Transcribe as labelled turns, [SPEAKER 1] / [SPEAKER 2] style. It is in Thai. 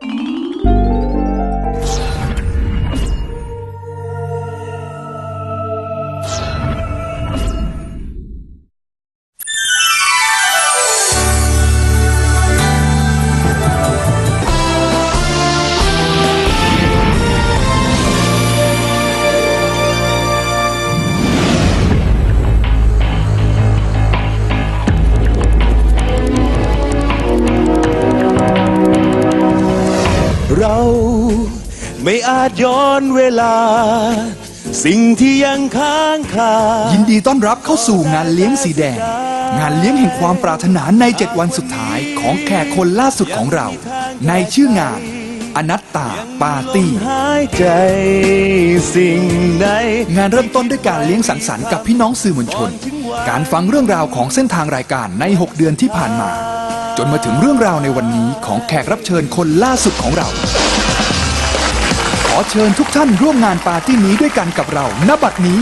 [SPEAKER 1] Thank you. เราไม่อาจย้อนเวลา สิ่งที่ยังค้างคา
[SPEAKER 2] ยินดีต้อนรับเข้าสู่งานเลี้ยงสีแดง งานเลี้ยงแห่งความปรารถนาใน 7 วันสุดท้ายของแขกคนล่าสุดของเรา ในชื่องาน อนัตตาปาร์ตี้
[SPEAKER 1] หายใจสิ่งใด
[SPEAKER 2] งานเริ่มต้นด้วยการเลี้ยงสังสรรค์กับพี่น้องสื่อมวลชน การฟังเรื่องราวของเส้นทางรายการใน 6 เดือนที่ผ่านมา จนมาถึงเรื่องราวในวันนี้ของแขกรับเชิญคนล่าสุดของเรา ขอเชิญทุกท่านร่วมงานปาร์ตี้นี้ด้วยกันกับเราณบัดนี้